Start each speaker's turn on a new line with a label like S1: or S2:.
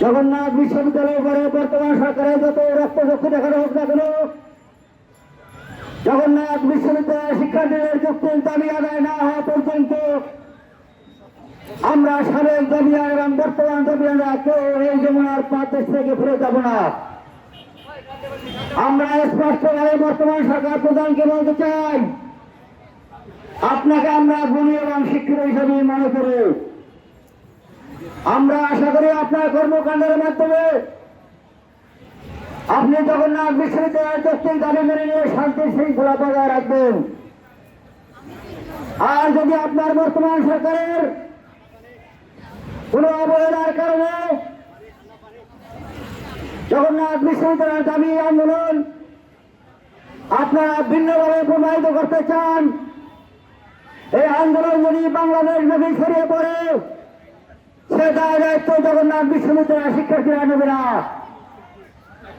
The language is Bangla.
S1: জগন্নাথ বিশ্ববিদ্যালয়ের পরে বর্তমান সরকারের যত রক্তচক্ষু দেখানো হোক না কেন, জগন্নাথ বিশ্ববিদ্যালয়ের শিক্ষার্থীদের যুক্তির দাবি আদায় না হওয়া পর্যন্ত আমরা সাবেক জমিয়ান এবং বর্তমান জমিয়ানরা কেউ এই যমুনার পাঁচ দেশ থেকে ফিরে যাব না। আমরা স্পষ্টভাবে বর্তমান সরকার প্রধানকে বলতে চাই, আপনাকে আমরা গুণী এবং শিক্ষিত হিসেবে মনে করি আমরা আশা করি আপনার কর্মকাণ্ডের মাধ্যমে আপনি জগন্নাথ বিশ্ববিদ্যালয়ের যৌক্তিক দাবি মেনে নিয়ে শান্তি শৃঙ্খলা বজায় রাখবেন। আর যদি আপনার বর্তমান সরকারের কোন অবহেলার কারণে জগন্নাথ বিশ্ববিদ্যালয়ের দাবি আন্দোলন আপনারা ভিন্নভাবে প্রবাহিত করতে চান, এই আন্দোলন যদি বাংলাদেশ নদী ছড়িয়ে পড়ে সে দায় দায়িত্ব জগন্নাথ বিশ্ববিদ্যালয়ের শিক্ষার্থীরা নেবে না